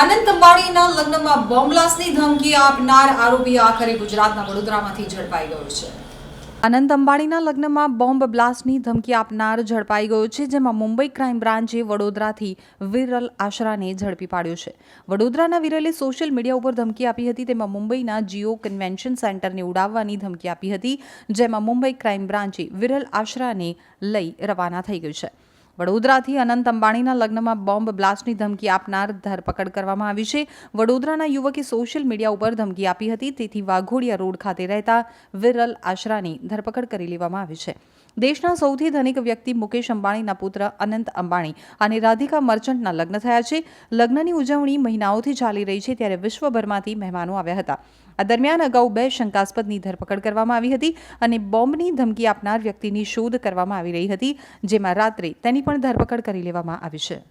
અંબાણીના લગ્નમાં બોમ્બ બ્લાસ્ટની ધમકી આપનાર આરોપી આખરે ગુજરાતના વડોદરામાંથી ઝડપાઈ ગયો છે. અનંત અંબાણીના લગ્નમાં બોમ્બ બ્લાસ્ટની ધમકી આપનાર ઝડપાઈ ગયો છે, જેમાં મુંબઈ ક્રાઇમ બ્રાન્ચે વડોદરાથી વિરલ આશરાને ઝડપી પાડ્યો છે. વડોદરાના વિરલે સોશિયલ મીડિયા ઉપર ધમકી આપી હતી, તેમાં મુંબઈના જીઓ કન્વેન્શન સેન્ટરને ઉડાવવાની ધમકી આપી હતી, જેમાં મુંબઈ ક્રાઇમ બ્રાન્ચે વિરલ આશરાને લઈ રવાના થઈ ગયું છે. વડોદરાથી અનંત અંબાણીના લગ્નમાં બોમ્બ બ્લાસ્ટની ધમકી આપનાર ધરપકડ કરવામાં આવી છે. વડોદરાના યુવકે સોશિયલ મીડિયા ઉપર ધમકી આપી હતી. તેથી વાઘોડિયા રોડ ખાતે રહેતા વિરલ આશરાની ધરપકડ કરી લેવામાં આવી છે. દેશના સૌથી ધનિક વ્યક્તિ મુકેશ અંબાણીના પુત્ર અનંત અંબાણી અને રાધિકા મર્ચન્ટના લગ્ન થયા છે. લગ્નની ઉજવણી મહિનાઓથી ચાલી રહી છે ત્યારે વિશ્વભરમાંથી મહેમાનો આવ્યા હતા. આ દરમિયાન અગાઉ બે શંકાસ્પદની ધરપકડ કરવામાં આવી હતી અને બોમ્બની ધમકી આપનાર વ્યક્તિની શોધ કરવામાં આવી રહી હતી, જેમાં રાત્રે તેની પણ ધરપકડ કરી લેવામાં આવી છે.